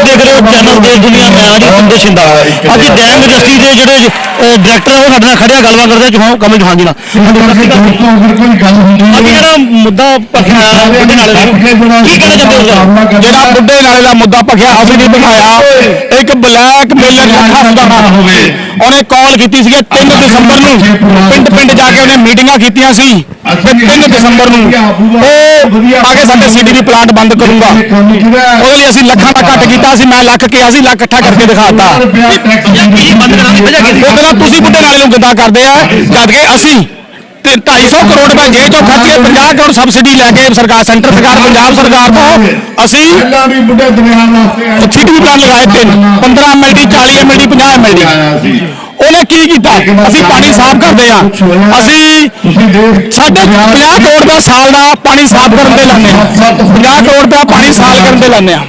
ਦੇਖ ਰਹੇ ਹੋ ਚੈਨਲ ਦੇਸ਼ ਦੁਨੀਆ ਮੈਂ ਹਾਂ ਜੀ ਸੰਦੇ ਸ਼ਿੰਦਾ ਅੱਜ ਡੈਮ ਇੰਡਸਟਰੀ ਦੇ ਜਿਹੜੇ ਡਾਇਰੈਕਟਰ ਉਹ ਸਾਡੇ ਨਾਲ ਖੜਿਆ ਗੱਲਬਾਤ ਕਰਦੇ ਜਵਾਂ ਕਮਲ ਜਹਾਨ ਜੀ ਨਾਲ। ਅੱਜ ਜਿਹੜਾ ਮੁੱਦਾ ਭਖਿਆ ਬੁੱਢੇ ਨਾਲੇ ਦਾ। ਕੀ ਕਹਿਣਾ ਚਾਹੁੰਦੇ ਹੋ ਜਿਹੜਾ ਬੁੱਢੇ ਨਾਲੇ ਦਾ ਮੁੱਦਾ ਭਖਿਆ ਅਸੀਂ ਨਹੀਂ ਭਖਾਇਆ। ਇੱਕ ਬਲੈਕ ਮੇਲਰ ਲੱਖਾ ਹੁੰਦਾ ਨਾ ਹੋਵੇ। ਉਹਨੇ ਕਾਲ ਕੀਤੀ ਸੀ 3 ਦਸੰਬਰ ਨੂੰ। ਪਿੰਡ ਪਿੰਡ ਜਾ ਕੇ ਉਹਨੇ ਮੀਟਿੰਗਾਂ ਕੀਤੀਆਂ ਸੀ। ਤੇ 3 ਦਸੰਬਰ ਨੂੰ ਉਹ ਆ ਕੇ ਸਾਡੇ ਸੀਡੀਪੀ ਪਲਾਂਟ ਬੰਦ ਕਰੂੰਗਾ। ਉਹਦੇ ਲਈ ਅਸੀਂ ਲੱਖਾਂ ਦਾ ਘੱਟ ਕੀਤਾ ਸੀ ਮੈਂ ਲੱਖ ਕਿਹਾ ਸੀ ਲੱਖ ਇਕੱਠਾ ਕਰਕੇ ਦਿਖਾਤਾ। ਕਹਿੰਦਾ ਤੁਸੀਂ ਬੁੱਢੇ ਨਾਲੇ ਨੂੰ ਕਿੱਦਾਂ ਕਰਦੇ ਆ? ਜਦ ਕਿ ਅਸੀਂ ਤੇ 250 ਕਰੋੜ ਰੁਪਏ ਜੇਬ ਚੋਂ ਖਰਚ ਕੇ 50 ਕਰੋੜ ਸਬਸਿਡੀ ਲੈ ਕੇ ਸਰਕਾਰ ਸੈਂਟਰ ਸਰਕਾਰ ਪੰਜਾਬ ਸਰਕਾਰ ਤੋਂ ਅਸੀਂ ਪਹਿਲਾਂ ਵੀ ਬੁੱਢੇ ਦਰਿਆਵਾਂ ਵਾਸਤੇ ਸੀਟੀ ਪਲਾਨ ਲਗਾਏ ਤਿੰਨ 15 ਐਮਐਲਡੀ 40 ਐਮਐਲਡੀ 50 ਐਮਐਲਡੀ ਉਹਨੇ ਕੀ ਕੀਤਾ? ਅਸੀਂ ਪਾਣੀ ਸਾਫ਼ ਕਰਦੇ ਆ ਅਸੀਂ ਸਾਡੇ 50 ਕਰੋੜ ਰੁਪਏ ਸਾਲ ਦਾ ਪਾਣੀ ਸਾਫ਼ ਕਰਨ ਦੇ ਲਾਉਂਦੇ ਆ 50 ਕਰੋੜ ਰੁਪਏ ਪਾਣੀ ਸਾਲ ਕਰਨ ਦੇ ਲਾਉਂਦੇ ਆ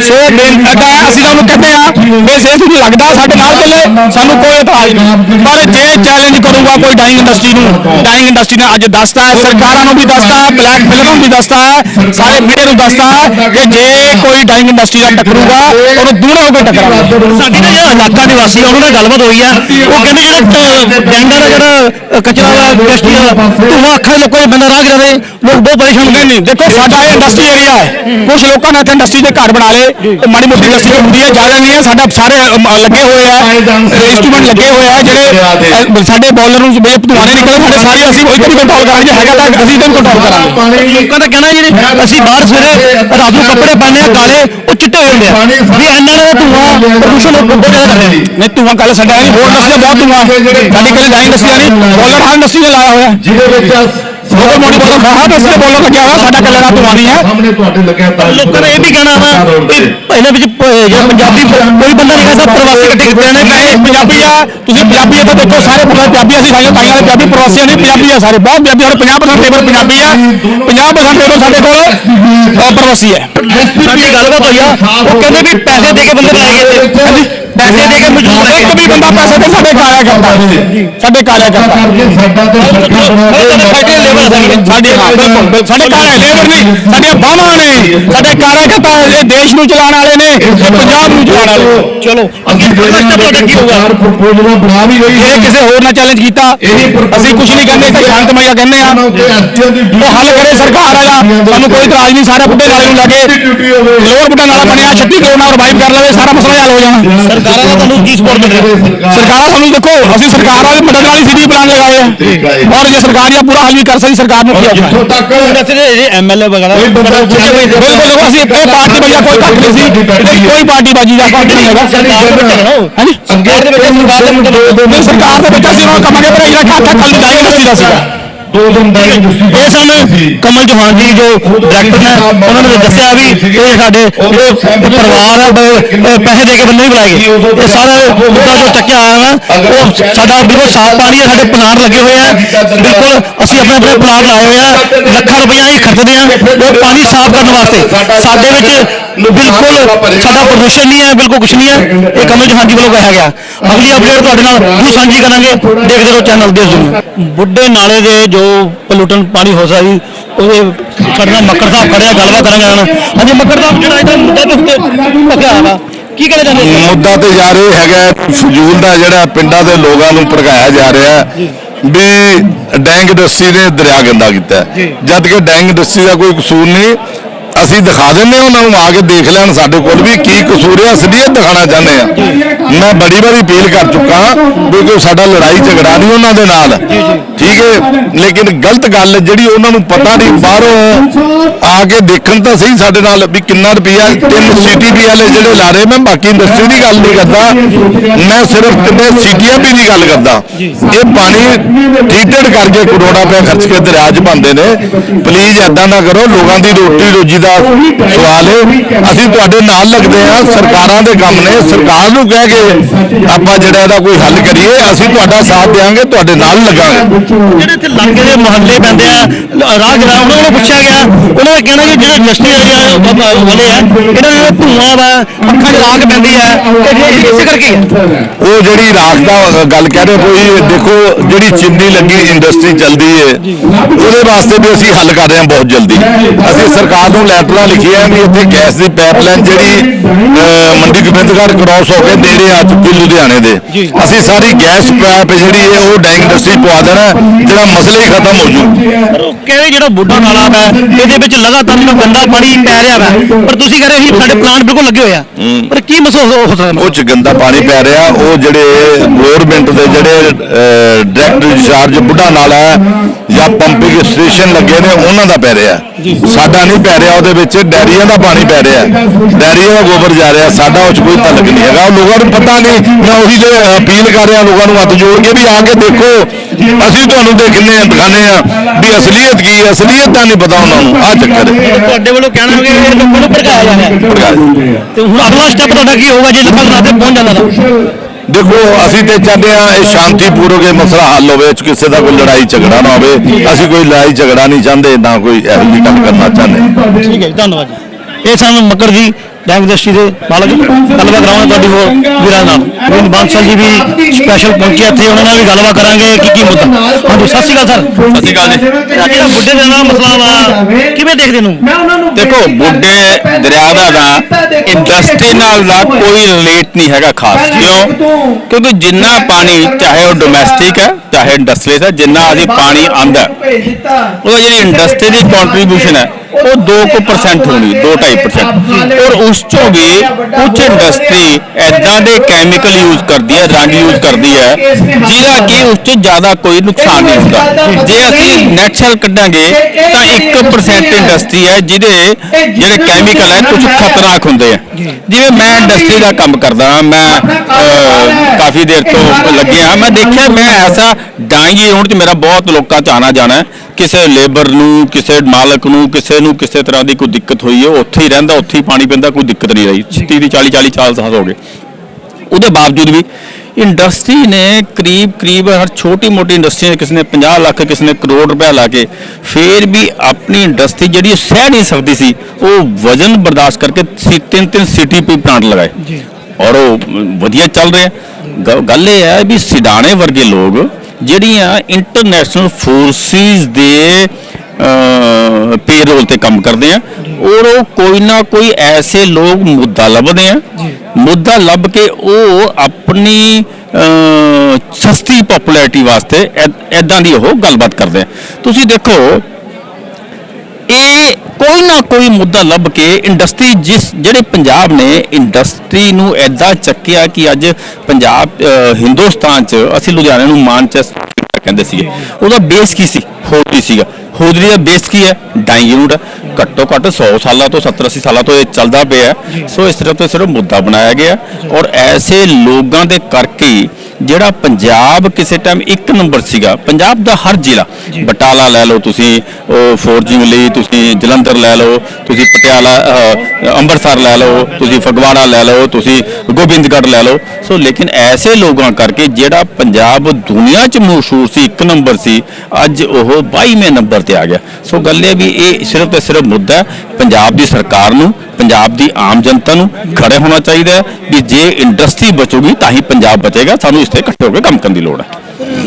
ਸੋ ਬੇ- ਅੱਡਾ ਅਸੀਂ ਤੁਹਾਨੂੰ ਕਹਿੰਦੇ ਆ ਵੀ ਜੇ ਤੁਹਾਨੂੰ ਲੱਗਦਾ ਸਾਡੇ ਨਾਲ ਚੱਲੇ ਸਾਨੂੰ ਕੋਈ ਇਤਰਾਜ਼ ਨਹੀਂ। ਪਰ ਜੇ ਚੈਲੰਜ ਕਰੂਗਾ ਕੋਈ ਡਾਈਂਗ ਇੰਡਸਟਰੀ ਨੂੰ ਡਾਈਂਗ ਇੰਡਸਟਰੀ ਨੇ ਅੱਜ ਦੱਸਤਾ ਹੈ ਸਰਕਾਰਾਂ ਨੂੰ ਵੀ ਦੱਸਤਾ ਹੈ ਬਲੈਕ ਫਿਲਮਾਂ ਨੂੰ ਵੀ ਦੱਸਤਾ ਹੈ ਸਾਰੇ ਮੀਡੀਆ ਨੂੰ ਦੱਸਤਾ ਹੈ ਕਿ ਜੇ ਕੋਈ ਡਾਈਂਗ ਇੰਡਸਟਰੀ ਨਾਲ ਟੱਕਰੂਗਾ ਉਹਨੂੰ ਦੂਰ ਹੋ ਕੇ ਟੱਕਰਾਂਗੇ। ਸਾਡੀ ਨਾ ਜਿਹੜਾ ਇਲਾਕਾ ਨਿਵਾਸੀ ਉਹਨਾਂ ਨਾਲ ਗੱਲਬਾਤ ਹੋਈ ਆ। ਉਹ ਕਹਿੰਦੇ ਜਿਹੜਾ ਡੈਂਗਾ ਦਾ ਜਿਹੜਾ ਕਚਰਾ ਵਾ ਇੰਡਸਟਰੀ ਦਾ ਧੂਆ ਅੱਖਾਂ ਦੇ ਲੋਕਾਂ ਦੇ ਬੰਦਾ ਬਹੁਤ ਪਰੇਸ਼ਾਨ ਹੁੰਦੇ ਦੇਖੋ ਸਾਡਾ ਇਹ ਇੰਡਸਟਰੀ ਏਰੀਆ ਹੈ। ਕੁਝ ਲੋਕਾਂ ਨੇ ਇੱਥੇ ਇੰਡਸਟਰੀ ਦੇ ਘਰ ਬਣਾ ਲਏ। ਮਾੜੀ ਮੋਟੀ ਇੰਡਸਟਰੀ ਹੁੰਦੀ ਹੈ ਜ਼ਿਆਦਾ ਨਹੀਂ ਹੈ ਸਾਡਾ ਸਾਰੇ ਲੱਗੇ ਹੋਏ ਆ। ਇੰਸਟਰੂਮੈਂਟ ਲੱਗੇ ਹੋਏ ਆ ਜਿਹੜੇ ਸਾਡੇ ਬੋਲਰ ਨੂੰ ਜੇ ਧੂਆਣੇ ਨਿਕਲੇ ਸਾਡੇ ਸਾਰੇ ਅਸੀਂ ਉਹ ਵੀ ਕੰਟਰੋਲ ਕਰਾਂਗੇ ਹੈਗਾ ਤਾਂ ਅਸੀਂ ਇਹਨੂੰ ਕੰਟਰੋਲ ਕਰਾਂਗੇ। ਲੋਕਾਂ ਦਾ ਕਹਿਣਾ ਜਿਹੜੇ ਅਸੀਂ ਬਾਹਰ ਸਵੇਰੇ ਰਾਤ ਨੂੰ ਕੱਪੜੇ ਪਾਉਂਦੇ ਆ ਕਾਲੇ ਉਹ ਚਿੱਟੇ ਹੋ ਜਾਂਦੇ ਆ। ਵੀ ਇਹਨਾਂ ਦਾ ਧੂਆ ਪ੍ਰਦੂਸ਼ਣ ਬਹੁਤ ਜ਼ਿਆਦਾ ਕਰ ਰਿਹਾ ਨਹੀਂ ਧੂਆਂ ਕੱਲ ਸਾਡਾ ਹੋਰ ਇੰਡਸਟਰੀ ਬਹੁਤ ਧੂਆਂ ਸਾਡੀ ਕੋਲ ਜਾਈ ਇੰਡਸਟਰੀ ਨਹੀਂ ਬੋਲਰ ਹਰ ਇੰਡਸਟਰੀ ਨੇ ਲਾਇਆ ਹੋਇਆ। ਜਿਹਦੇ ਵਿੱਚ ਲੋਕਲ ਮੋਟੀ ਬੋਲਰ ਬਹੁਤ ਇੰਡਸਟਰੀ ਬੋਲਰ ਲੱਗਿਆ ਹੋਇਆ ਸਾਡਾ ਕੱਲੇ ਦਾ ਧੂਆਂ ਨਹੀਂ ਹੈ। ਸਾਹਮਣੇ ਤੁਹਾਡੇ ਲੱਗਿਆ ਤਾਂ ਲੋਕਾਂ ਦਾ ਇਹ ਵੀ ਕਹਿਣਾ ਵਾ ਕਿ ਇਹਨਾਂ ਵਿੱਚ ਪ- ਜਿਹੜਾ ਪੰਜਾਬੀ ਕੋਈ ਬੰਦਾ ਨਹੀਂ ਕਹਿੰਦਾ ਪ੍ਰਵਾਸੀ ਇਕੱਠੇ ਕੀਤੇ ਨੇ ਨਹੀਂ ਪੰਜਾਬੀ ਆ ਤੁਸੀਂ ਪੰਜਾਬੀ ਆ ਤਾਂ ਦੇਖੋ ਸਾਰੇ ਪੰਜਾਬੀ ਅਸੀਂ ਸਾਈਆਂ ਤਾਈਆਂ ਵਾਲੇ ਪੰਜਾਬੀ ਪ੍ਰਵਾਸੀਆਂ ਨਹੀਂ ਪੰਜਾਬੀ ਆ ਸਾਰੇ ਬਹੁਤ ਪੰਜਾਬੀ ਔਰ 50% ਲੇਬਰ ਪੰਜਾਬੀ ਆ 50% ਲੇਬਰ ਸਾਡੇ ਕੋਲ ਅ, ਪ੍ਰਵਾਸੀ ਹੈ। ਸਾਡੀ ਗੱਲਬਾਤ ਹੋਈ ਆ ਉਹ ਕਹਿੰਦੇ ਵੀ ਪੈਸੇ ਦੇ ਕੇ ਬੰਦੇ ਬੁਲਾਏ ਗਏ ਇੱਥੇ ਹਾਂਜੀ। ਪੈਸੇ ਦੇ ਕੇ ਮਜ਼ਦੂਰ ਇੱਕ ਵੀ ਬੰਦਾ ਪੈਸੇ ਤੇ ਸਾਡੇ ਕਾਰਿਆ ਕਰਦਾ ਸਾਡੇ ਕਾਰਿਆ ਕਰਦਾ ਕਰਕੇ ਸਾਡਾ ਤੇ ਸਰਕਾਰ ਸਾਡੇ ਫੈਕਟਰੀ ਲੈਵਲ ਦਾ ਸਾਡੇ ਬਿਲਕੁਲ। ਸਾਡੇ ਕਾਰਿਆ ਲੇਬਰ ਨਹੀਂ ਸਾਡੀਆਂ ਬਾਹਾਂ ਨੇ ਸਾਡੇ ਕਾਰਿਆ ਕਰਤਾ ਇਹ ਦੇਸ਼ ਨੂੰ ਚਲਾਉਣ ਵਾਲੇ ਨੇ ਇਹ ਪੰਜਾਬ ਨੂੰ ਚਲਾਉਣ ਵਾਲੇ ਚਲੋ ਅੱਗੇ ਤੁਹਾਡਾ ਕੀ ਹੋਊਗਾ ਸਰਕਾਰ ਪ੍ਰਪੋਜ਼ਲਾਂ ਬਣਾ ਵੀ ਰਹੀ ਇਹ ਕਿਸੇ ਹੋਰ ਨਾਲ ਚੈਲੰਜ ਕੀਤਾ ਅਸੀਂ ਕੁਝ ਨਹੀਂ ਕਹਿੰਦੇ ਤਾਂ ਸ਼ਾਂਤਮਈਆ ਕਹਿੰਦੇ ਆ। ਉਹ ਹੱਲ ਕਰੇ ਸਰਕਾਰ ਵਾਲਾ। ਸਾਨੂੰ ਕੋਈ ਇਤਰਾਜ਼ ਨਹੀਂ ਸਾਰੇ ਬੁੱਢੇ ਨਾਲੇ ਨੂੰ ਲੱਗੇ। ਲੋਰ ਬੁੱਢਾ ਨਾਲਾ ਬਣਿਆ 36 ਕਰੋੜ ਨਾਲ ਰਿਵਾਈਵ ਕਰ ਲਵੇ ਸਾਰਾ ਮਸਲਾ ਹੱਲ ਹੋ ਜਾਣਾ। ਸਰਕਾਰਾਂ ਦਾ ਤੁਹਾਨੂੰ ਕੀ ਸਪੋਰਟ ਮਿਲ ਰਿਹਾ? ਸਰਕਾਰਾਂ। ਸਾਨੂੰ ਦੇਖੋ ਅਸੀਂ ਸਰਕਾਰ ਵਾਲੇ ਮਦਦ ਨਾਲ ਹੀ ਸਿੱਧੀ ਪਲਾਨ ਲਗਾਏ ਠੀਕ ਹੈ ਜੀ। ਆ ਔਰ ਜੇ ਸਰਕਾਰ ਇਹ ਪੂਰਾ ਹੱਲ ਵੀ ਕਰ ਸਕਦੀ ਸਰਕਾਰ ਨੂੰ ਕੀ ਹੈ? ਜਿੱਥੋਂ ਤੱਕ ਐਮਐਲਏ ਵਗੈਰਾ ਕੋਈ ਬੰਦਾ ਦੇਖੋ ਅਸੀਂ ਇਹ ਪਾਰਟੀ ਬਾਜੀ ਦਾ ਕੋਈ ਘੱਟ ਨਹੀਂ ਸੀ। ਕੋਈ ਪਾਰਟੀ ਬਾਜੀ ਦਾ ਘੱਟ ਨਹੀਂ ਹੈਗਾ। ਹਾਂਜੀ? ਅੱਗੇ ਦੇ ਵਿੱਚ ਸਰਕਾਰ ਦੇ ਸਰਕਾਰ ਦੇ ਵਿੱਚ ਅਸੀਂ ਉਹਨਾਂ ਨੂੰ ਕਹਾਂਗੇ ਪਰ ਜਿਹੜਾ ਘਾਟਾ ਕੱਲ ਜਾਏਗਾ ਇੰਡਸਟਰੀ ਦਾ ਸੀਗਾ ਇਹ ਸਨ ਕਮਲ ਚੌਹਾਨ ਜੀ ਜੋ ਡਾਇਰੈਕਟਰ ਨੇ ਉਹਨਾਂ ਨੇ ਦੱਸਿਆ ਵੀ ਇਹ ਸਾਡੇ ਜੋ ਪਰਿਵਾਰ ਆ ਪੈਸੇ ਦੇ ਕੇ ਬੰਦੇ ਨਹੀਂ ਬੁਲਾਏ ਇਹ ਸਾਰਾ ਮੁੱਦਾ ਜੋ ਚੱਕਿਆ ਆਇਆ ਵਾ ਉਹ ਸਾਡਾ ਬਿਲਕੁਲ ਸਾਫ਼ ਪਾਣੀ ਹੈ ਸਾਡੇ ਪਲਾਂਟ ਲੱਗੇ ਹੋਏ ਆ। ਬਿਲਕੁਲ ਅਸੀਂ ਆਪਣੇ ਆਪਣੇ ਪਲਾਂਟ ਲਾਏ ਹੋਏ ਆ ਲੱਖਾਂ ਰੁਪਈਆ ਹੀ ਖਰਚਦੇ ਆ। ਉਹ ਪਾਣੀ ਸਾਫ਼ ਕਰਨ ਵਾਸਤੇ। ਸਾਡੇ ਵਿੱਚ ਬਿਲਕੁਲ ਸਾਡਾ ਪ੍ਰਦੂਸ਼ਣ ਨਹੀਂ ਹੈ ਬਿਲਕੁਲ ਕੁਝ ਨਹੀਂ ਹੈ। ਇਹ ਕਮਲ ਚੌਹਾਨ ਜੀ ਵੱਲੋਂ ਕਿਹਾ ਗਿਆ। ਅਗਲੀ ਅਪਡੇਟ ਤੁਹਾਡੇ ਨਾਲ ਜ਼ਰੂਰ ਸਾਂਝੀ ਕਰਾਂਗੇ। ਦੇਖਦੇ ਰਹੋ ਚੈਨਲ ਦੇ ਦੁਨੀਆ ਬੁੱਢੇ ਨਾਲੇ ਦੇ ਜੋ ਪੋਲੂਟਨ ਪਾਣੀ ਹੋ ਸੀ ਉਹਦੇ ਨਾਲ ਮੱਕੜ ਸਾਹਿਬ ਖੜਿਆ ਗੱਲਬਾਤ ਕਰਾਂਗੇ ਹੁਣ ਹਾਂਜੀ ਮੱਕੜ ਸਾਹਿਬ ਜਿਹੜਾ ਇਹਦਾ ਮੁੱਦਾ ਤੇ ਉੱਤੇ ਪੱਕਿਆ ਵਾ ਕੀ ਕਹਿਣਾ ਚਾਹੁੰਦੇ ਹੋ ਮੁੱਦਾ ਤੇ ਯਾਰ ਇਹ ਹੈਗਾ ਫਜ਼ੂਲ ਦਾ ਜਿਹੜਾ ਪਿੰਡਾਂ ਦੇ ਲੋਕਾਂ ਨੂੰ ਭੜਕਾਇਆ ਜਾ ਰਿਹਾ ਹੈ ਵੀ ਡੈਂਗ ਇੰਡਸਟਰੀ ਨੇ ਦਰਿਆ ਗੰਦਾ ਕੀਤਾ ਹੈ। ਜਦ ਕਿ ਡੈਂਗ ਇੰਡਸਟਰੀ ਦਾ ਕੋਈ ਕਸੂਰ ਨਹੀਂ ਅਸੀਂ ਦਿਖਾ ਦਿੰਦੇ ਹਾਂ, ਉਹਨਾਂ ਨੂੰ ਆ ਕੇ ਦੇਖ ਲੈਣ ਸਾਡੇ ਕੋਲ ਵੀ ਕੀ ਕਸੂਰ ਹੈ, ਅਸੀਂ ਇਹ ਦਿਖਾਣਾ ਚਾਹੁੰਦੇ ਆ ਮੈਂ ਬੜੀ ਵਾਰੀ ਅਪੀਲ ਕਰ ਚੁੱਕਾ ਹਾਂ ਵੀ ਕੋਈ ਸਾਡਾ ਲੜਾਈ ਝਗੜਾ ਨਹੀਂ ਉਹਨਾਂ ਦੇ ਨਾਲ। ਠੀਕ ਹੈ, ਲੇਕਿਨ ਗਲਤ ਗੱਲ ਜਿਹੜੀ ਉਹਨਾਂ ਨੂੰ ਪਤਾ ਨਹੀਂ, ਬਾਹਰੋਂ ਆ ਕੇ ਦੇਖਣ ਤਾਂ ਸਹੀ ਸਾਡੇ ਨਾਲ ਵੀ ਕਿੰਨਾ ਰੁਪਈਆ ਤਿੰਨ ਸੀਟੀਪੀ ਵਾਲੇ ਜਿਹੜੇ ਲਾ ਰਹੇ, ਮੈਂ ਬਾਕੀ ਇੰਡਸਟਰੀ ਦੀ ਗੱਲ ਨਹੀਂ ਕਰਦਾ। ਮੈਂ ਸਿਰਫ ਤਿੰਨੇ ਸੀਟੀਪੀ ਦੀ ਗੱਲ ਕਰਦਾ। ਇਹ ਪਾਣੀ ਟ੍ਰੀਟਡ ਕਰਕੇ ਕਰੋੜਾਂ ਰੁਪਏ ਖਰਚ ਕੇ ਦਰਿਆ 'ਚ ਪਾਉਂਦੇ ਨੇ। ਪਲੀਜ਼ ਏਦਾਂ ਨਾ ਕਰੋ, ਲੋਕਾਂ ਦੀ ਰੋਟੀ ਰੋਜੀ ਦਾ ਸਵਾਲ ਹੈ ਅਸੀਂ ਤੁਹਾਡੇ ਨਾਲ ਲੱਗਦੇ ਆ ਸਰਕਾਰਾਂ ਦੇ ਕੰਮ ਨੇ। ਸਰਕਾਰ ਨੂੰ ਕਹਿ ਕੇ ਆਪਾਂ ਜਿਹੜਾ ਇਹਦਾ ਕੋਈ ਹੱਲ ਕਰੀਏ, ਅਸੀਂ ਤੁਹਾਡਾ ਸਾਥ ਦੇਵਾਂਗੇ ਤੁਹਾਡੇ ਨਾਲ ਲੱਗਾਂਗੇ। ਜਿਹੜੇ ਇੱਥੇ ਲਾਗੇ ਦੇ ਮੁਹੱਲੇ ਪੈਂਦੇ ਆ ਰਾਹ ਜਿਹੜਾ ਉਹਨਾਂ ਨੂੰ ਪੁੱਛਿਆ ਗਿਆ। ਉਹਨਾਂ ਦਾ ਕਹਿਣਾ ਕਿ ਜਿਹੜਾ ਇੰਡਸਟਰੀ ਵਾਲੇ ਆ। ਇਹਨਾਂ ਦਾ ਧੂਆਂ ਵਾ ਅੱਖਾਂ 'ਚ ਰਾਖ ਪੈਂਦੀ ਹੈ ਇਹ ਇਸੇ ਕਰਕੇ ਹੀ ਹੈ ਉਹ ਜਿਹੜੀ ਰਾਖ ਦਾ ਗੱਲ ਕਹਿ ਰਹੇ ਕੋਈ ਦੇਖੋ ਜਿਹੜੀ ਚਿੰਦੀ ਲੱਗੀ ਇੰਡਸਟਰੀ ਚੱਲਦੀ ਹੈ ਉਹਦੇ ਵਾਸਤੇ ਵੀ ਅਸੀਂ ਹੱਲ ਕਰ ਰਹੇ ਹਾਂ ਬਹੁਤ ਜਲਦੀ। ਅਸੀਂ ਸਰਕਾਰ ਨੂੰ ਲੈਟਰਾਂ ਲਿਖੀਆਂ ਵੀ ਇੱਥੇ ਗੈਸ ਦੀ ਪਾਈਪਲਾਈਨ ਜਿਹੜੀ ਗੋਬਿੰਦਗੜ੍ਹ ਕ੍ਰਾਸ ਹੋ ਕੇ ਨੇੜੇ ਆ ਚੁੱਕੀ ਲੁਧਿਆਣੇ ਦੇ। ਅਸੀਂ ਸਾਰੀ ਗੈਸ ਪਾਈਪ ਜਿਹੜੀ ਹੈ ਉਹ ਡੈਂਗ ਇੰਡਸਟਰੀ ਪਵਾ ਦੇਣਾ ਜਿਹੜਾ ਮਸਲਾ ਹੀ ਖਤਮ ਹੋ ਜੂ। ਕਹਿੰਦੇ ਜਿਹੜਾ ਬੁੱਢਾ ਨਾਲਾ ਹੈ ਇਹਦੇ ਵਿੱਚ ਲਗਾਤਾਰ ਜਿਹੜਾ ਗੰਦਾ ਪਾਣੀ ਪੈ ਰਿਹਾ ਵਾ ਪਰ ਤੁਸੀਂ ਕਹ ਰਹੇ ਸੀ ਸਾਡੇ ਪਲਾਂਟ ਬਿਲਕੁਲ ਲੱਗੇ ਹੋਏ ਆ। ਪਰ ਕੀ ਮਸਲਾ ਹੋ ਹੋ ਸਕਦਾ? ਉਹ ਚ ਗੰਦਾ ਪਾਣੀ ਪੈ ਰਿਹਾ ਉਹ ਜਿਹੜੇ ਗਵਰਨਮੈਂਟ ਦੇ ਜਿਹੜੇ ਡਾਇਰੈਕਟ ਇੰਚਾਰਜ ਬੁੱਢਾ ਨਾਲਾ ਹੈ ਜਾਂ ਪੰਪਿੰਗ ਸਟੇਸ਼ਨ ਲੱਗੇ ਨੇ ਉਹਨਾਂ ਦਾ ਪੈ ਰਿਹਾ। ਸਾਡਾ ਨਹੀਂ ਪੈ ਰਿਹਾ ਉਹਦੇ ਵਿੱਚ ਡੈਰੀਆਂ ਦਾ ਪਾਣੀ ਪੈ ਰਿਹਾ। ਡੈਰੀਆਂ ਦਾ ਗੋਬਰ ਜਾ ਰਿਹਾ ਸਾਡਾ ਉਹ ਚ ਕੋਈ ਤਲਕ ਨਹੀਂ ਹੈਗਾ। ਉਹ ਲੋਕਾਂ ਨੂੰ ਪਤਾ ਨਹੀਂ ਮੈਂ ਉਹੀ ਜੇ ਅਪੀਲ ਕਰ ਰਿਹਾ ਲੋਕਾਂ ਨੂੰ ਹੱਥ ਜੋੜ ਕੇ ਵੀ ਆ ਕੇ ਦੇਖੋ। ਅਸੀਂ ਤੁਹਾਨੂੰ ਦੇਖਨੇ ਆ ਦਿਖਾਣੇ ਆ ਵੀ ਅਸਲੀਅਤ ਕੀ ਹੈ ਅਸਲੀਅਤ ਦਾ ਨਹੀਂ ਪਤਾ ਉਹਨਾਂ ਨੂੰ ਆ ਚੱਕਰ ਤੁਹਾਡੇ ਵੱਲੋਂ ਕਹਿਣਾ ਹੋਵੇ ਇਹ ਲੋਕਾਂ ਨੂੰ ਭੜਕਾਇਆ ਜਾ ਰਿਹਾ ਹੈ। ਤੇ ਹੁਣ ਅਗਲਾ ਸਟੈਪ ਤੁਹਾਡਾ ਕੀ ਹੋਊਗਾ ਜੇ ਲੋਕਾਂ ਰਾਤੇ ਪਹੁੰਚ ਜਾਂਦਾ ਤਾਂ? ਦੇਖੋ, ਅਸੀਂ ਤੇ ਚਾਹੁੰਦੇ ਆ ਇਹ ਸ਼ਾਂਤੀਪੂਰਵਕ ਇਹ ਮਸਲਾ ਹੱਲ ਹੋਵੇ, 'ਚ ਕਿਸੇ ਦਾ ਕੋਈ ਲੜਾਈ ਝਗੜਾ ਨਾ ਹੋਵੇ। ਅਸੀਂ ਕੋਈ ਲੜਾਈ ਝਗੜਾ ਨਹੀਂ ਚਾਹੁੰਦੇ, ਨਾ ਕੋਈ ਇਹੋ ਜਿਹੀ ਗੱਲ ਕਰਨਾ ਚਾਹੁੰਦੇ। ਠੀਕ ਹੈ ਜੀ, ਧੰਨਵਾਦ ਜੀ। ਇਹ ਸਾਨੂੰ ਮੱਕੜ ਜੀ ਡੈਂਗ ਇੰਡਸਟਰੀ ਦੇ ਮਾਲਕ ਗੱਲਬਾਤ ਕਰਾਉਣਾ ਤੁਹਾਡੀ ਹੋਰ ਵੀਰਾਂ ਨਾਲ। ਗੋਬਿੰਦ ਬਾਂਸਲ ਜੀ ਵੀ ਸਪੈਸ਼ਲ ਪਹੁੰਚੇ ਇੱਥੇ ਉਹਨਾਂ ਨਾਲ ਵੀ ਗੱਲਬਾਤ ਕਰਾਂਗੇ। ਕੀ ਕੀ ਮੁੱਦਾ? ਹਾਂਜੀ ਸਤਿ ਸ਼੍ਰੀ ਅਕਾਲ ਸਰ। ਸਤਿ ਸ਼੍ਰੀ ਅਕਾਲ ਜੀ। ਜਿਹੜਾ ਬੁੱਢੇ ਦਾ ਨਾ ਮਸਲਾ ਵਾ ਕਿਵੇਂ ਦੇਖਦੇ ਨੂੰ? ਦੇਖੋ ਬੁੱਢੇ ਦਰਿਆ ਦਾ ਨਾ ਇੰਡਸਟਰੀ ਨਾਲ ਦਾ ਕੋਈ ਰਿਲੇਟ ਨਹੀਂ ਹੈਗਾ ਖਾਸ ਕਿਉਂ? ਕਿਉਂਕਿ ਜਿੰਨਾ ਪਾਣੀ ਚਾਹੇ ਉਹ ਡੋਮੈਸਟਿਕ ਹੈ ਚਾਹੇ ਇੰਡਸਟਰੀਅਲ ਹੈ ਜਿੰਨਾ ਅਸੀਂ ਪਾਣੀ ਆਂਦਾ ਉਹਦਾ ਜਿਹੜੀ ਇੰਡਸਟਰੀ ਦੀ ਕੰਟਰੀਬਿਊਸ਼ਨ ਹੈ ਉਹ 2% ਹੋਣੀ 2.5% ਔਰ ਉਸ ਚੋਂ ਵੀ ਕੁਝ ਇੰਡਸਟਰੀ ਐਦਾਂ ਦੇ ਕੈਮੀਕਲ ਯੂਜ਼ ਕਰਦੀ ਹੈ ਰੰਗ ਯੂਜ਼ ਕਰਦੀ ਹੈ ਜਿਹਦਾ ਕਿ ਉਸ 'ਚ ਜ਼ਿਆਦਾ ਕੋਈ ਨੁਕਸਾਨ ਨਹੀਂ ਹੁੰਦਾ। ਜੇ ਅਸੀਂ ਨੈਚੁਰਲ ਕੱਢਾਂਗੇ ਤਾਂ 1% ਇੰਡਸਟਰੀ ਹੈ ਜਿਹਦੇ ਜਿਹੜੇ ਕੈਮੀਕਲ ਹੈ ਕੁਝ ਖਤਰਨਾਕ ਹੁੰਦੇ ਆ। ਜਿਵੇਂ ਮੈਂ ਇੰਡਸਟਰੀ ਦਾ ਕੰਮ ਕਰਦਾ ਹਾਂ ਮੈਂ ਕਾਫੀ ਦੇਰ ਤੋਂ ਲੱਗਿਆ ਮੈਂ ਦੇਖਿਆ ਮੈਂ ਐਸਾ ਡਾਂਗੀ ਯੂਨਿਟ 'ਚ ਮੇਰਾ ਬਹੁਤ ਲੋਕਾਂ 'ਚ ਆਣਾ ਜਾਣਾ ਕਿਸੇ ਲੇਬਰ ਨੂੰ ਕਿਸੇ ਮਾਲਕ ਨੂੰ ਕਿਸੇ ਨੂੰ ਕਿਸੇ ਤਰ੍ਹਾਂ ਦੀ ਕੋਈ ਦਿੱਕਤ ਹੋਈ ਹੈ ਉਹ ਉੱਥੇ ਹੀ ਰਹਿੰਦਾ ਉੱਥੇ ਹੀ ਪਾਣੀ ਪੈਂਦਾ ਕੋਈ ਦਿੱਕਤ ਨਹੀਂ ਰਹੀ। 30 ਦੀ 40 40 ਸਾਲ ਸਾਲ ਹੋ ਗਏ। ਉਹਦੇ ਬਾਵਜੂਦ ਵੀ ਇੰਡਸਟਰੀ ਨੇ ਕਰੀਬ ਕਰੀਬ ਹਰ ਛੋਟੀ ਮੋਟੀ ਇੰਡਸਟਰੀ ਨੇ ਕਿਸੇ ਨੇ 50 ਲੱਖ ਕਿਸੇ ਨੇ ਕਰੋੜ ਰੁਪਏ ਲਾ ਕੇ ਫੇਰ ਵੀ ਆਪਣੀ ਇੰਡਸਟਰੀ ਜਿਹੜੀ ਉਹ ਸਹਿ ਨਹੀਂ ਸਕਦੀ ਸੀ ਉਹ ਵਜ਼ਨ ਬਰਦਾਸ਼ਤ ਕਰਕੇ ਤਿੰਨ ਤਿੰਨ ਸੀਟੀਪੀ ਪਲਾਂਟ ਲਗਾਏ। ਔਰ ਉਹ ਵਧੀਆ ਚੱਲ ਰਿਹਾ। ਗੱਲ ਇਹ ਹੈ ਵੀ ਸਿਡਾਣੇ ਵਰਗੇ ਲੋਕ ਜਿਹੜੀਆਂ ਇੰਟਰਨੈਸ਼ਨਲ ਫੋਰਸਿਸ ਦੇ ਪੇਰੋਲ ਤੇ ਕੰਮ ਕਰਦੇ ਆ। ਔਰ ਉਹ ਕੋਈ ਨਾ ਕੋਈ ਐਸੇ ਲੋਕ ਮੁੱਦਾ ਲੱਭਦੇ ਆ। ਮੁੱਦਾ ਲੱਭ ਕੇ ਉਹ ਆਪਣੀ ਸਸਤੀ ਪਪੂਲੈਰਿਟੀ ਵਾਸਤੇ ਐਦਾਂ ਦੀ ਉਹ ਗੱਲਬਾਤ ਕਰਦੇ ਆ। ਤੁਸੀਂ ਦੇਖੋ ਇਹ ਕੋਈ ਨਾ ਕੋਈ ਮੁੱਦਾ ਲੱਭ ਕੇ ਇੰਡਸਟਰੀ ਜਿਸ ਜਿਹੜੇ ਪੰਜਾਬ ਨੇ ਇੰਡਸਟਰੀ ਨੂੰ ਐਦਾਂ ਚੱਕਿਆ ਕਿ ਅੱਜ ਪੰਜਾਬ ਹਿੰਦੁਸਤਾਨ 'ਚ ਅਸੀਂ ਲੁਧਿਆਣੇ ਨੂੰ ਮਾਨਚੈਸਟਰ ਕਹਿੰਦੇ ਸੀਗੇ। ਉਹਦਾ ਬੇਸ ਕੀ ਸੀ? ਹੋਦਰੀ ਸੀਗਾ। ਹੋਦਰੀ ਦਾ ਬੇਸ ਕੀ ਹੈ ਡਾਈ ਯੂਨਿਟ ਹੈ। ਘੱਟੋ ਘੱਟ 100 ਸਾਲਾਂ ਤੋਂ 70 80 ਸਾਲਾਂ ਤੋਂ ਇਹ ਚੱਲਦਾ ਪਿਆ ਹੈ। ਸੋ ਇਸ ਤਰ੍ਹਾਂ ਤੋਂ ਸਿਰਫ ਮੁੱਦਾ ਬਣਾਇਆ ਗਿਆ ਔਰ ਐਸੇ ਲੋਕਾਂ ਦੇ ਕਰਕੇ ਹੀ ਜਿਹੜਾ ਪੰਜਾਬ ਕਿਸੇ ਟਾਈਮ ਇੱਕ ਨੰਬਰ ਸੀਗਾ ਪੰਜਾਬ ਦਾ ਹਰ ਜ਼ਿਲ੍ਹਾ ਬਟਾਲਾ ਲੈ ਲਓ ਤੁਸੀਂ ਉਹ ਫੋਰਜਿੰਗ ਲਈ ਤੁਸੀਂ ਜਲੰਧਰ ਲੈ ਲਓ ਤੁਸੀਂ ਪਟਿਆਲਾ ਅਹ, ਅੰਮ੍ਰਿਤਸਰ ਲੈ ਲਓ ਤੁਸੀਂ ਫਗਵਾੜਾ ਲੈ ਲਓ ਤੁਸੀਂ ਗੋਬਿੰਦਗੜ੍ਹ ਲੈ ਲਓ ਸੋ ਲੇਕਿਨ ਐਸੇ ਲੋਕਾਂ ਕਰਕੇ ਜਿਹੜਾ ਪੰਜਾਬ ਦੁਨੀਆ 'ਚ ਮਸ਼ਹੂਰ ਸੀ ਇੱਕ ਨੰਬਰ ਸੀ ਅੱਜ ਉਹ 22ਵੇਂ ਨੰਬਰ ਤੇ ਆ ਗਿਆ। ਸੋ ਗੱਲ ਇਹ ਵੀ ਇਹ ਸਿਰਫ ਤੇ ਸਿਰਫ ਮੁੱਦਾ ਪੰਜਾਬ ਦੀ ਸਰਕਾਰ ਨੂੰ ਪੰਜਾਬ ਦੀ ਆਮ ਜਨਤਾ ਨੂੰ ਖੜੇ ਹੋਣਾ ਚਾਹੀਦਾ ਹੈ ਵੀ ਜੇ ਇੰਡਸਟਰੀ ਬਚੂਗੀ ਤਾਂ ਹੀ ਪੰਜਾਬ ਬਚੇਗਾ। ਸਾਨੂੰ ਇਸ ਤੇ ਇਕੱਠੇ ਹੋ ਕੇ ਕੰਮ ਕਰਨ ਦੀ ਲੋੜ ਹੈ।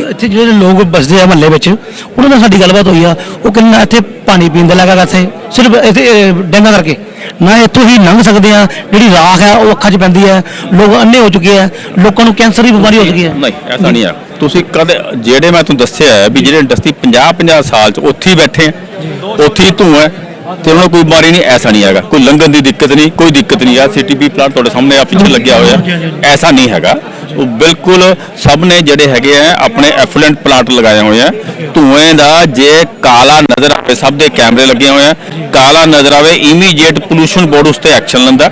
ਇੱਥੇ ਜਿਹੜੇ ਲੋਕ ਬਸਦੇ ਆ ਮਹੱਲੇ ਵਿੱਚ ਉਹਨਾਂ ਨਾਲ ਸਾਡੀ ਗੱਲਬਾਤ ਹੋਈ ਆ। ਉਹ ਕਿੰਨਾ ਇੱਥੇ ਪਾਣੀ ਪੀਣ ਦਾ ਲੱਗਾ ਇੱਥੇ ਸਿਰਫ ਇੱਥੇ ਅਹ, ਕਰਕੇ। ਨਾ ਇੱਥੋਂ ਹੀ ਲੰਘ ਸਕਦੇ ਆ। ਜਿਹੜੀ ਰਾਖ ਹੈ ਉਹ ਅੱਖਾਂ 'ਚ ਪੈਂਦੀ ਹੈ ਲੋਕ ਅੰਨੇ ਹੋ ਚੁੱਕੇ ਆ। ਲੋਕਾਂ ਨੂੰ ਕੈਂਸਰ ਦੀ ਬਿਮਾਰੀ ਹੋ ਚੁੱਕੀ ਹੈ ਨਹੀਂ ਐਸਾ ਨਹੀਂ ਆ। ਤੁਸੀਂ ਕਦੇ ਜਿਹੜੇ ਮੈਂ ਤੁਹਾਨੂੰ ਦੱਸਿਆ ਹੈ ਵੀ ਜਿਹੜੇ ਇੰਡਸਟਰੀ 50 50 ਸਾਲ ਚ ਉੱਥੇ ਹੀ ਬੈਠੇ ਆ ਉੱਥੇ ਹੀ ਧੂਆਂ ਹੈ ਤੇ ਉਹਨਾਂ ਨੂੰ ਕੋਈ ਬਿਮਾਰੀ ਨਹੀਂ ਐਸਾ ਨਹੀਂ ਹੈਗਾ। ਕੋਈ ਲੰਘਣ ਦੀ ਦਿੱਕਤ ਨਹੀਂ ਕੋਈ ਦਿੱਕਤ ਨਹੀਂ। ਆ ਸੀਟੀਪੀ ਪਲਾਂਟ ਤੁਹਾਡੇ ਸਾਹਮਣੇ ਆ ਪਿੱਛੇ ਲੱਗਿਆ ਹੋਇਆ। ਐਸਾ ਨਹੀਂ ਹੈਗਾ। ਉਹ ਬਿਲਕੁਲ ਸਭ ਨੇ ਜਿਹੜੇ ਹੈਗੇ ਆ, ਆਪਣੇ ਐਫਲੂਐਂਟ ਪਲਾਂਟ ਲਗਾਏ ਹੋਏ ਆ। ਧੂਏ ਦਾ ਜੇ ਕਾਲਾ ਨਜ਼ਰ ਆਵੇ, ਸਭ ਦੇ ਕੈਮਰੇ ਲੱਗੇ ਹੋਏ ਆ। ਕਾਲਾ ਨਜ਼ਰ ਆਵੇ ਇਮੀਡੀਏਟ ਪੋਲੂਸ਼ਨ ਬੋਰਡ ਉਸ ਤੇ ਐਕਸ਼ਨ ਲੈਂਦਾ।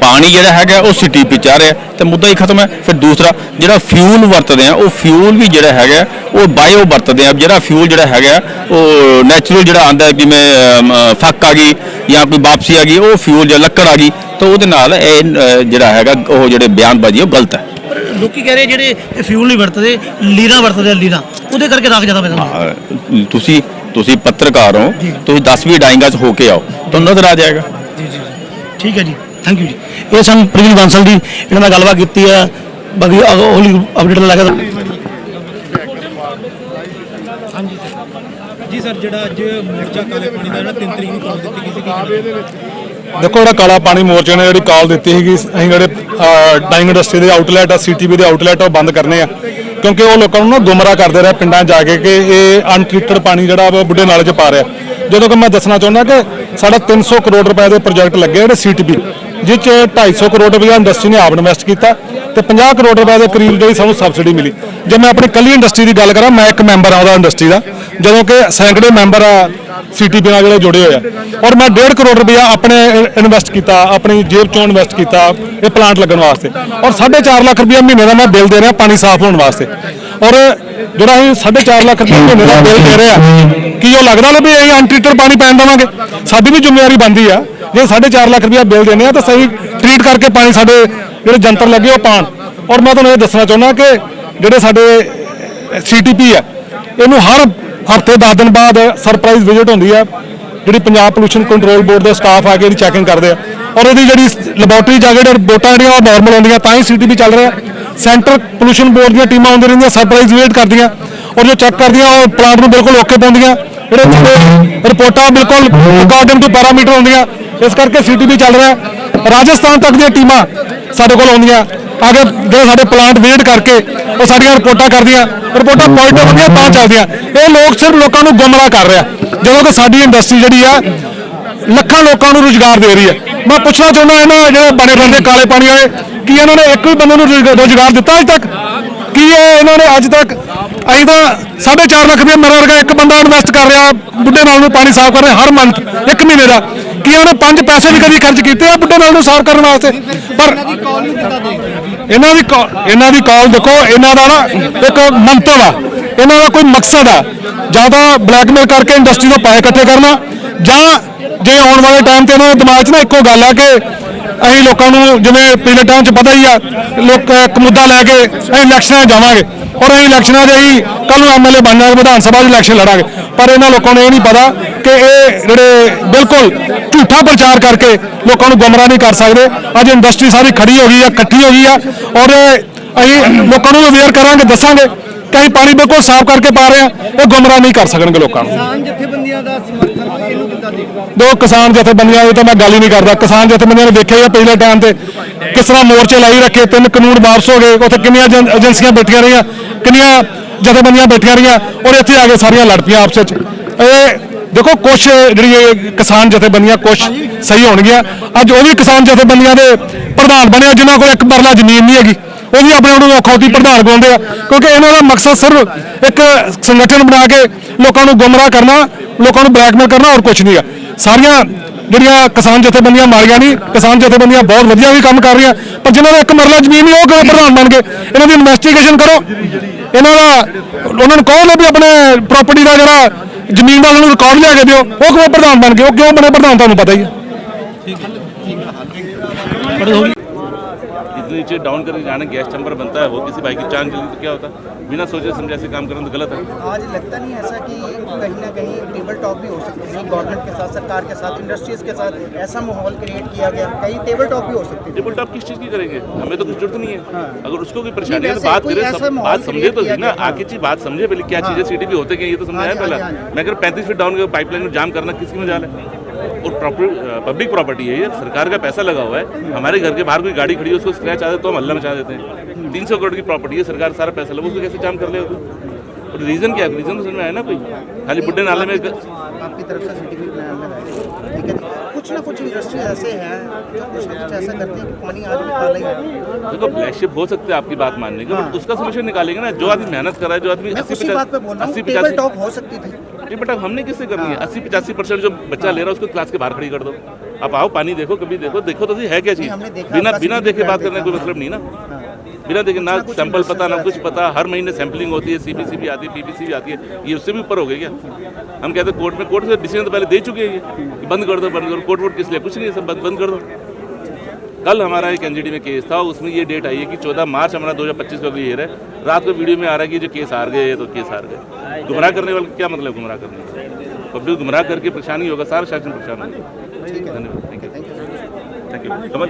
ਪਾਣੀ ਜਿਹੜਾ ਹੈਗਾ, ਉਹ ਸਿਟੀ ਵਿੱਚ ਆ ਰਿਹਾ। ਤੇ ਮੁੱਦਾ ਹੀ ਖਤਮ ਹੈ। ਫਿਰ ਦੂਸਰਾ, ਜਿਹੜਾ ਫਿਊਲ ਵਰਤਦੇ ਆ, ਉਹ ਫਿਊਲ ਵੀ ਜਿਹੜਾ ਹੈਗਾ, ਉਹ ਬਾਇਓ ਵਰਤਦੇ ਆ। ਜਿਹੜਾ ਫਿਊਲ ਜਿਹੜਾ ਹੈਗਾ, ਉਹ ਨੈਚੁਰਲ ਜਿਹੜਾ ਆਂਦਾ ਜਿਵੇਂ ਫੱਕ ਆ ਗਈ ਜਾਂ ਕੋਈ ਵਾਪਸੀ ਆ ਗਈ, ਉਹ ਫਿਊਲ ਜਾਂ ਲੱਕੜ ਆ ਗਈ, ਤਾਂ ਉਹਦੇ ਨਾਲ ਇਹ ਜਿਹੜਾ ਹੈਗਾ, ਉਹ ਜਿਹੜੇ ਬਿਆਨਬਾਜ਼ੀ ਉਹ ਗਲਤ ਹੈ। ਲੋਕੀ ਕਹਿ ਰਹੇ ਜਿਹੜੇ ਫਿਊਲ ਨਹੀਂ ਵਰਤਦੇ ਲੀਰਾਂ ਵਰਤਦੇ ਆ ਲੀਰਾਂ। ਉਹਦੇ ਕਰਕੇ ਰਾਖ ਜ਼ਿਆਦਾ ਪੈਂਦਾ ਤੁਸੀਂ ਤੁਸੀਂ ਪੱਤਰਕਾਰ ਹੋ ਤੁਸੀਂ 10 ਵੀ ਡਾਇੰਗਾਂ 'ਚ ਹੋ ਕੇ ਆਓ। ਤੁਹਾਨੂੰ ਨਜ਼ਰ ਆ ਜਾਏਗਾ। ਠੀਕ ਹੈ ਜੀ। ਥੈਂਕ ਯੂ ਜੀ। ਇਹ ਸਾਨੂੰ ਪ੍ਰਵੀਨ ਬਾਂਸਲ ਦੀ ਇਹਨਾਂ ਨਾਲ ਗੱਲਬਾਤ ਕੀਤੀ ਆ। ਬਾਕੀ ਹੌਲੀ ਅਪਡੇਟ ਲੈ ਕੇ ਜੀ ਸਰ ਜਿਹੜਾ ਅੱਜ ਮੋਰਚਾ ਕਾਲੇ ਪਾਣੀ ਦਾ ਜਿਹੜਾ 3 ਤਰੀਕ ਨੂੰ ਕਾਲ ਦਿੱਤੀ ਗਈ ਸੀ। ਕੀ ਦੇਖੋ ਜਿਹੜਾ ਕਾਲਾ ਪਾਣੀ ਮੋਰਚੇ ਨੇ ਜਿਹੜੀ ਕਾਲ ਦਿੱਤੀ ਸੀਗੀ, ਅਸੀਂ ਜਿਹੜੇ ਡਾਈਂਗ ਇੰਡਸਟਰੀ ਦੇ ਆਊਟਲੈਟ ਆ ਸੀਟੀਵੀ ਦੇ ਆਊਟਲੈਟ ਆ, ਉਹ ਬੰਦ ਕਰਨੇ ਆ। ਕਿਉਂਕਿ ਉਹ ਲੋਕਾਂ ਨੂੰ ਨਾ ਗੁੰਮਰਾਹ ਕਰਦੇ ਰਹੇ ਪਿੰਡਾਂ 'ਚ ਜਾ ਕੇ ਕਿ ਇਹ ਅਨਟ੍ਰੀਟਡ ਪਾਣੀ ਜਿਹੜਾ ਵਾ ਬੁੱਢੇ ਨਾਲੇ 'ਚ ਪਾ ਰਿਹਾ। ਜਦੋਂ ਕਿ ਮੈਂ ਦੱਸਣਾ ਚਾਹੁੰਦਾ ਕਿ ਸਾਡਾ 300 ਕਰੋੜ ਰੁਪਏ ਦੇ ਪ੍ਰੋਜੈਕਟ ਲੱਗੇ ਜਿਹੜੇ ਸੀਟੀਪੀ ਜਿਸ 'ਚ 250 ਕਰੋੜ ਰੁਪਏ ਇੰਡਸਟਰੀ ਨੇ ਆਪ ਇਨਵੈਸਟ ਕੀਤਾ ਤੇ 50 ਕਰੋੜ ਰੁਪਏ ਦੇ ਕਰੀਬ ਜਿਹੜੀ ਸਾਨੂੰ ਸਬਸਿਡੀ ਮਿਲੀ। ਜੇ ਮੈਂ ਆਪਣੀ ਕੱਲੀ ਇੰਡਸਟਰੀ ਦੀ ਗੱਲ ਕਰਾਂ, ਮੈਂ ਇੱਕ ਮੈਂਬਰ ਆ ਉਹਦਾ ਇੰਡਸਟਰੀ ਦਾ। ਜਦੋਂ ਕਿ ਸੈਂਕੜੇ ਮੈਂਬਰ ਆ ਸੀਟੀਪੀ ਨਾਲ ਜਿਹੜੇ ਜੁੜੇ ਹੋਏ ਆ। ਔਰ ਮੈਂ 1.5 ਕਰੋੜ ਰੁਪਇਆ ਆਪਣੇ ਇਨਵੈਸਟ ਕੀਤਾ, ਆਪਣੀ ਜੇਬ ਚੋਂ ਇਨਵੈਸਟ ਕੀਤਾ, ਇਹ ਪਲਾਂਟ ਲੱਗਣ ਵਾਸਤੇ। ਔਰ 4.5 ਲੱਖ ਰੁਪਇਆ ਮਹੀਨੇ ਦਾ ਮੈਂ ਬਿੱਲ ਦੇ ਰਿਹਾ ਪਾਣੀ ਸਾਫ਼ ਹੋਣ ਵਾਸਤੇ। ਔਰ ਜਿਹੜਾ ਅਸੀਂ 4.5 ਲੱਖ ਰੁਪਇਆ ਮਹੀਨੇ ਦਾ ਬਿੱਲ ਦੇ ਰਹੇ ਆ, ਕੀ ਉਹ ਲੱਗਦਾ ਨਾ ਵੀ ਅਸੀਂ ਅਨਟ੍ਰੀਟਡ ਪਾਣੀ ਪੈਣ ਦੇਵਾਂਗੇ? ਸਾਡੀ ਵੀ ਜ਼ਿੰਮੇਵਾਰੀ ਬਣਦੀ ਆ। ਜੇ 4.5 ਲੱਖ ਰੁਪਇਆ ਬਿੱਲ ਦੇਣੇ ਆ ਤਾਂ ਸਹੀ ਟ੍ਰੀਟ ਕਰਕੇ ਪਾਣੀ ਸਾਡੇ ਜਿਹੜੇ ਜੰਤਰ ਲੱਗੇ ਉਹ ਪਾਣ ਔਰ ਮੈਂ ਤੁਹਾਨੂੰ ਇਹ ਦੱਸਣਾ ਚਾਹੁੰਦਾ ਕਿ ਜਿਹੜੇ ਸਾਡੇ ਸੀਟੀਪੀ ਆ, ਇਹਨੂੰ ਹਰ ਹਫ਼ਤੇ 10 ਦਿਨ ਬਾਅਦ ਸਰਪ੍ਰਾਈਜ਼ ਵਿਜ਼ਿਟ ਹੁੰਦੀ ਹੈ ਜਿਹੜੀ ਪੰਜਾਬ ਪੋਲੂਸ਼ਨ ਕੰਟਰੋਲ ਬੋਰਡ ਦੇ ਸਟਾਫ ਆ ਕੇ ਇਹਦੀ ਚੈਕਿੰਗ ਕਰਦੇ ਆ। ਔਰ ਇਹਦੀ ਜਿਹੜੀ ਲੈਬੋਰਟਰੀ ਜਾ ਕੇ ਰਿਪੋਰਟਾਂ ਜਿਹੜੀਆਂ ਉਹ ਨਾਰਮਲ ਆਉਂਦੀਆਂ ਤਾਂ ਹੀ ਸੀਟੀਪੀ ਚੱਲ ਰਿਹਾ। ਸੈਂਟਰ ਪੋਲੂਸ਼ਨ ਬੋਰਡ ਦੀਆਂ ਟੀਮਾਂ ਆਉਂਦੀਆਂ ਰਹਿੰਦੀਆਂ ਸਰਪ੍ਰਾਈਜ਼ ਵਿਜ਼ਿਟ ਕਰਦੀਆਂ। ਔਰ ਜੋ ਚੈੱਕ ਕਰਦੀਆਂ, ਉਹ ਪਲਾਂਟ ਨੂੰ ਬਿਲਕੁਲ ਓਕੇ ਪਾਉਂਦੀਆਂ। ਜਿਹੜੇ ਰਿਪੋਰਟਾਂ ਬਿਲਕੁਲ ਅਕੋਰਡਿੰਗ ਟੂ ਪੈਰਾਮੀਟਰ ਹੁੰਦੀਆਂ। ਇਸ ਕਰਕੇ ਸੀਟੀਪੀ ਚੱਲ ਰਿਹਾ। ਰਾਜਸਥਾਨ ਤੱਕ ਦੀਆਂ ਟੀਮਾਂ ਸਾਡੇ ਕੋਲ ਆਉਂਦੀਆਂ। ਆ ਕੇ ਜਿਹੜੇ ਸਾਡੇ ਪਲਾਂਟ ਵਿਜ਼ਿਟ ਕਰਕੇ ਉਹ ਸਾਡੀਆਂ ਰਿਪੋਰਟਾਂ ਕਰਦੀਆਂ, ਰਿਪੋਰਟਾਂ ਪੋਜ਼ਿਟਿਵ ਹੁੰਦੀਆਂ ਤਾਂ ਚੱਲਦੀਆਂ। ਇਹ ਲੋਕ ਸਿਰਫ ਲੋਕਾਂ ਨੂੰ ਗੁੰਮਰਾਹ ਕਰ ਰਿਹਾ। ਜਦੋਂ ਕਿ ਸਾਡੀ ਇੰਡਸਟਰੀ ਜਿਹੜੀ ਆ, ਲੱਖਾਂ ਲੋਕਾਂ ਨੂੰ ਰੁਜ਼ਗਾਰ ਦੇ ਰਹੀ ਹੈ। ਮੈਂ ਪੁੱਛਣਾ ਚਾਹੁੰਦਾ ਇਹਨਾਂ ਜਿਹੜੇ ਬਣੇ ਬੰਦੇ ਕਾਲੇ ਪਾਣੀ ਵਾਲੇ, ਕੀ ਇਹਨਾਂ ਨੇ ਇੱਕ ਵੀ ਬੰਦੇ ਨੂੰ ਰੁਜ਼ਗ- ਰੁਜ਼ਗਾਰ ਦਿੱਤਾ ਅੱਜ ਤੱਕ? ਕੀ ਇਹ ਇਹਨਾਂ ਨੇ ਅੱਜ ਤੱਕ, ਅਸੀਂ ਤਾਂ 4.5 ਲੱਖ ਰੁਪਏ ਮੇਰਾ ਵਰਗਾ ਇੱਕ ਬੰਦਾ ਇਨਵੈਸਟ ਕਰ ਰਿਹਾ, ਬੁੱਢੇ ਨਾਲ ਨੂੰ ਪਾਣੀ ਸਾਫ਼ ਕਰ ਰਿਹਾ ਹਰ ਮੰਥ ਇੱਕ ਮਹੀਨੇ ਦਾ। ਕੀ ਉਹਨੇ ਪੰਜ ਪੈਸੇ ਵੀ ਕਦੀ ਖਰਚ ਕੀਤੇ ਆ ਬੁੱਢੇ ਨਾਲ ਨੂੰ ਸਾਫ਼ ਕਰਨ ਵਾਸਤੇ? ਪਰ ਇਹਨਾਂ ਦੀ ਕਾ- ਇਹਨਾਂ ਦੀ ਕਾਲ ਦੇਖੋ, ਇਹਨਾਂ ਦਾ ਨਾ ਇੱਕ ਮੰਤਵ ਆ। ਇਹਨਾਂ ਦਾ ਕੋਈ ਮਕਸਦ ਆ। ਜਾਂ ਤਾਂ ਬਲੈਕਮੇਲ ਕਰਕੇ ਇੰਡਸਟਰੀ ਤੋਂ ਪੈਸੇ ਇਕੱਠੇ ਕਰਨਾ, ਜਾਂ ਜੇ ਆਉਣ ਵਾਲੇ ਟਾਈਮ ਤੇ ਇਹਨਾਂ ਦੇ ਦਿਮਾਗ 'ਚ ਨਾ ਇੱਕੋ ਗੱਲ ਆ ਕਿ ਅਸੀਂ ਲੋਕਾਂ ਨੂੰ ਜਿਵੇਂ ਪਿਛਲੇ ਟਾਈਮ 'ਚ ਪਤਾ ਹੀ ਆ, ਲੋਕ ਇੱਕ ਮੁੱਦਾ ਲੈ ਕੇ ਅਸੀਂ ਇਲੈਕਸ਼ਨਾਂ 'ਚ ਜਾਵਾਂਗੇ। ਔਰ ਅਸੀਂ ਇਲੈਕਸ਼ਨਾਂ 'ਚ ਅਸੀਂ ਕੱਲ ਨੂੰ ਐਮਐਲਏ ਬਣਾਂਗੇ ਵਿਧਾਨ ਸਭਾ 'ਚ ਇਲੈਕਸ਼ਨ ਲੜਾਂਗੇ। ਪਰ ਇਹਨਾਂ ਲੋਕਾਂ ਨੂੰ ਇਹ ਨਹੀਂ ਪਤਾ ਕਿ ਇਹ ਜਿਹੜੇ ਬਿਲਕੁਲ ਝੂਠਾ ਪ੍ਰਚਾਰ ਕਰਕੇ ਲੋਕਾਂ ਨੂੰ ਗੁੰਮਰਾਹ ਨਹੀਂ ਕਰ ਸਕਦੇ। ਅੱਜ ਇੰਡਸਟਰੀ ਸਾਰੀ ਖੜੀ ਹੋ ਗਈ ਆ ਇਕੱਠੀ ਹੋ ਗਈ ਆ ਔਰ ਅਸੀਂ ਲੋਕਾਂ ਨੂੰ ਅਵੇਅਰ ਕਰਾਂਗੇ ਦੱਸਾਂਗੇ ਕਿ ਅਸੀਂ ਪਾਣੀ ਬਿਲਕੁਲ ਸਾਫ਼ ਕਰਕੇ ਪਾ ਰਹੇ ਆ ਇਹ ਗੁੰਮਰਾਹ ਨਹੀਂ ਕਰ ਸਕਣਗੇ ਲੋਕਾਂ ਨੂੰ। ਕਿਸਾਨ ਜਥੇਬੰਦੀਆਂ ਦਾ ਸਮਰਥਨ ਇਹਨੂੰ ਕਿੱਦਾਂ ਦੇਖਦੇ ਦੋ ਕਿਸਾਨ ਜਥੇਬੰਦੀਆਂ ਦੀ ਤਾਂ ਮੈਂ ਗੱਲ ਹੀ ਨਹੀਂ ਕਰਦਾ। ਕਿਸਾਨ ਜਥੇਬੰਦੀਆਂ ਨੇ ਦੇਖਿਆ ਹੀ ਆ ਪਿਛਲੇ ਟਾਈਮ ਤੇ ਕਿਸ ਤਰ੍ਹਾਂ ਮੋਰਚੇ ਲਾਈ ਰੱਖੇ ਤਿੰਨ ਕਾਨੂੰਨ ਵਾਪਸ ਹੋ ਗਏ ਉੱਥੇ ਕਿੰਨੀਆਂ ਏਜੰ- ਏਜੰਸੀਆਂ ਬੈਠੀਆਂ ਰਹੀਆਂ ਕਿੰਨੀਆਂ ਜਥੇਬੰਦੀਆਂ ਬੈਠੀਆਂ ਰਹੀਆਂ ਔਰ ਇੱਥੇ ਆ ਕੇ ਸਾਰੀਆਂ ਲੜ ਪਈਆਂ ਆਪਸ ਵਿੱਚ। ਇਹ ਦੇਖੋ ਕੁਝ ਜਿਹੜੀ ਇਹ ਕਿਸਾਨ ਜਥੇਬੰਦੀਆਂ ਕੁਝ ਸਹੀ ਹੋਣਗੀਆਂ। ਅੱਜ ਉਹ ਵੀ ਕਿਸਾਨ ਜਥੇਬੰਦੀਆਂ ਦੇ ਪ੍ਰਧਾਨ ਬਣੇ ਜਿਨ੍ਹਾਂ ਕੋਲ ਇੱਕ ਮਰਲਾ ਜ਼ਮੀਨ ਨਹੀਂ ਹੈਗੀ। ਉਹ ਵੀ ਆਪਣੇ ਆਪ ਨੂੰ ਅਖੌਤੀ ਪ੍ਰਧਾਨ ਬੋਲਦੇ ਆ। ਕਿਉਂਕਿ ਇਹਨਾਂ ਦਾ ਮਕਸਦ ਸਿਰਫ ਇੱਕ ਸੰਗਠਨ ਬਣਾ ਕੇ ਲੋਕਾਂ ਨੂੰ ਗੁੰਮਰਾਹ ਕਰਨਾ ਲੋਕਾਂ ਨੂੰ ਬਲੈਕਮੇਲ ਕਰਨਾ ਹੋਰ ਕੁਝ ਨਹੀਂ ਆ। ਸਾਰੀਆਂ ਜਿਹੜੀਆਂ ਕਿਸਾਨ ਜਥੇਬੰਦੀਆਂ ਮਾਰੀਆਂ ਨਹੀਂ ਕਿਸਾਨ ਜਥੇਬੰਦੀਆਂ ਬਹੁਤ ਵਧੀਆ ਵੀ ਕੰਮ ਕਰ ਰਹੀਆਂ ਪਰ ਜਿਨ੍ਹਾਂ ਦਾ ਇੱਕ ਮਰਲਾ ਜ਼ਮੀਨ ਨਹੀਂ ਉਹ ਕਿਵੇਂ ਪ੍ਰਧਾਨ ਬਣ ਗਏ? ਇਹਨਾਂ ਦੀ ਇਨਵੈਸਟੀਗੇਸ਼ਨ ਕਰੋ। ਇਹਨਾਂ ਦਾ ਉਹਨਾਂ ਨੂੰ ਕਹੋ ਨਾ ਵੀ ਆਪਣੇ ਪ੍ਰਾਪਰਟੀ ਦਾ ਜਿਹੜਾ ਜ਼ਮੀਨ ਦਾ ਉਹਨਾਂ ਨੂੰ ਰਿਕਾਰਡ ਲਿਆ ਕੇ ਦਿਓ। ਉਹ ਕਿਵੇਂ ਪ੍ਰਧਾਨ ਬਣ ਗਏ? ਉਹ ਕਿਉਂ ਬਣੇ ਪ੍ਰਧਾਨ? ਤੁਹਾਨੂੰ ਪਤਾ ਹੀ ਹੈ। नीचे डाउन करके जाना गैस चैम्बर बनता है वो किसी भाई की के लिए तो क्या होता? है बिना सोचे समझे ऐसे काम करना तो गलत है। आज लगता नहीं ऐसा कि कहीं ना कहीं टेबल टॉक भी हो सकती है गवर्नमेंट के साथ सरकार के साथ इंडस्ट्रीज़ के साथ ऐसा माहौल क्रिएट किया गया कहीं टेबल टॉक भी हो सकती है। टेबल टॉप किस चीज़ की करेंगे? हमें तो कुछ ज़रूरत नहीं है। अगर उसको कोई परेशानी है तो बात करें बात समझे तो ना आगे चीज़ बात समझे पहले क्या चीज़ें सीटी भी होते क्या ये तो समझाया हाँ पहला। हाँ हाँ। मैं अगर पैंतीस फीट डाउन पाइपलाइन में जाम करना किसकी मजाल है? और पब्लिक प्रॉपर्टी है ये। सरकार का पैसा लगा हुआ है। हमारे घर के बाहर कोई गाड़ी खड़ी है उसको स्क्रैच आ जाए तो हम हल्ला मचा देते हैं। तीन सौ करोड़ की प्रॉपर्टी है सरकार सारा पैसा लगा उसको कैसे जाम कर ले और रीजन क्या है? रीजन तो समझ में आया ना कोई? खाली बुड्ढे नाले में आपकी तरफ़ से सिटी है। कुछ ना कुछ इंडस्ट्री ऐसे हैं जो कुछ ना कुछ ऐसा करती है कि पानी आज भी देखो ब्लैक शिप हो सकते हैं आपकी बात मानने के बट उसका सोल्यूशन निकालेंगे ना। जो आदमी मेहनत कर रहा है जो आदमी अस्सी बात पे बोल रहा हूँ पचासी हो सकती थी। ये बेटा हमने किससे करनी है? अस्सी पचासी परसेंट जो बच्चा ले रहा है उसको क्लास के बाहर खड़ी कर दो। आप आओ पानी देखो कभी देखो देखो तो सही है क्या चीज़? बिना बिना देखे बात करने का कोई। मतलब नहीं ना? हाँ। बिना देखे ना सैंपल पता ना कुछ पता हर महीने सैंपलिंग होती है सीबीसी भी आती है पीबीसी भी आती है। ये उससे भी ऊपर हो गया क्या? हम कहते हैं कोर्ट में कोर्ट से डिसीज़न तो पहले दे चुके हैं ये। बंद कर दो बंद करो। कोर्ट वोट किस लिए? कुछ नहीं है सब बंद बंद कर दो। कल हमारा एक एनजीडी में केस था उसमें ये डेट आई है कि 14 मार्च हमारा 2025 का ईयर है। रात को वीडियो में आ रहा है कि जो केस हार गए तो केस हार गए। गुमराह करने वाले क्या मतलब गुमराह करने का पब्लिक गुमराह करके परेशानी होगा सारा शासन परेशान होगा। धन्यवाद। Thank you thank you